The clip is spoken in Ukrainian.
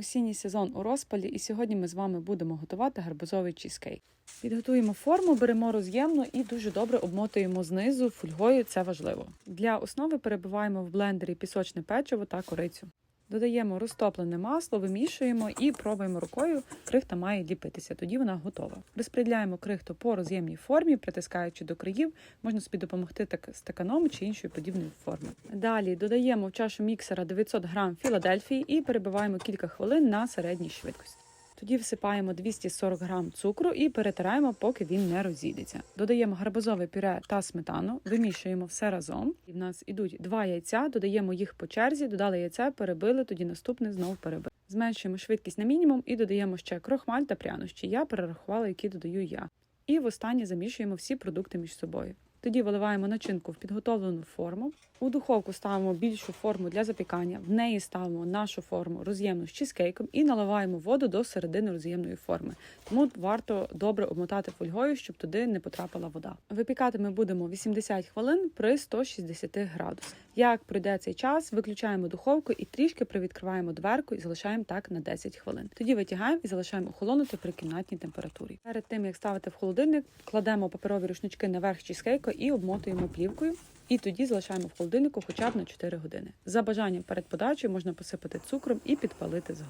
Осінній сезон у розпалі, і сьогодні ми з вами будемо готувати гарбузовий чізкейк. Підготуємо форму, беремо роз'ємну і дуже добре обмотуємо знизу фольгою. Це важливо. Для основи перебиваємо в блендері пісочне печиво та корицю. Додаємо розтоплене масло, вимішуємо і пробуємо рукою. Крихта має ліпитися, тоді вона готова. Розподіляємо крихту по роз'ємній формі, притискаючи до країв. Можна собі допомогти так стаканом чи іншою подібною форми. Далі додаємо в чашу міксера 900 г Філадельфії і перебиваємо кілька хвилин на середній швидкості. Тоді всипаємо 240 г цукру і перетираємо, поки він не розійдеться. Додаємо гарбузове пюре та сметану, вимішуємо все разом. І в нас ідуть два яйця, додаємо їх по черзі, додали яйце, перебили, тоді наступне знову перебили. Зменшуємо швидкість на мінімум і додаємо ще крохмаль та прянощі. Я перерахувала, які додаю я. І востаннє замішуємо всі продукти між собою. Тоді виливаємо начинку в підготовлену форму. У духовку ставимо більшу форму для запікання. В неї ставимо нашу форму роз'ємну з чизкейком і наливаємо воду до середини роз'ємної форми. Тому варто добре обмотати фольгою, щоб туди не потрапила вода. Випікати ми будемо 80 хвилин при 160 градусах. Як пройде цей час, виключаємо духовку і трішки привідкриваємо дверку і залишаємо так на 10 хвилин. Тоді витягаємо і залишаємо охолонути при кімнатній температурі. Перед тим як ставити в холодильник, кладемо паперові рушнички наверх чизкейка і обмотуємо плівкою. І тоді залишаємо в холодильнику хоча б на 4 години. За бажанням перед подачею можна посипати цукром і підпалити згори.